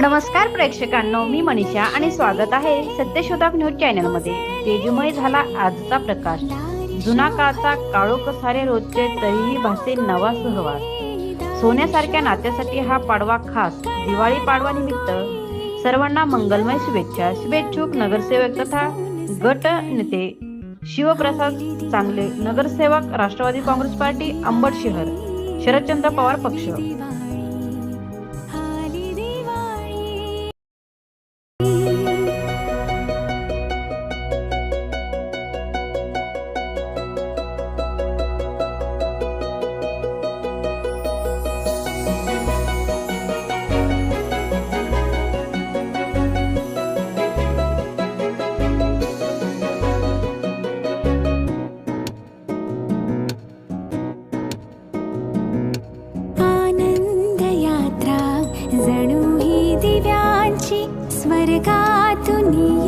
नमस्कार प्रेक्षकांनो मी मनीषा आणि स्वागत आहे सत्यशोधक न्यूज चॅनलमध्ये. तेजमय झाला आजचा प्रकाश. जुना काळचा काळोख सारे रोजचे तरीही भासे नवा सहवास. सोन्यासारख्या नात्यासाठी हा पाडवा खास दिवाळी पाडवा निमित्त. सर्वांना मंगलमय शुभेच्छा. शुभेच्छुक नगरसेवक तथा गट नेते. शिवप्रसाद चांगले नगरसेवक राष्ट्रवादी काँग्रेस पार्टी अंबड शहर. शरदचंद्र पवार पक्ष. दिव्यांची स्वर्गातुनी